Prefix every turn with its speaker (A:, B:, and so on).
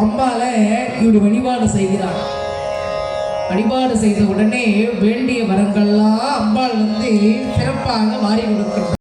A: அம்பால இப்படி வழிபாடு செய்கிறார். வழிபாடு செய்த உடனே வேண்டிய வரங்கள்லாம் அம்பாள் வந்து சிறப்பாக மாறி கொடுக்கிறார்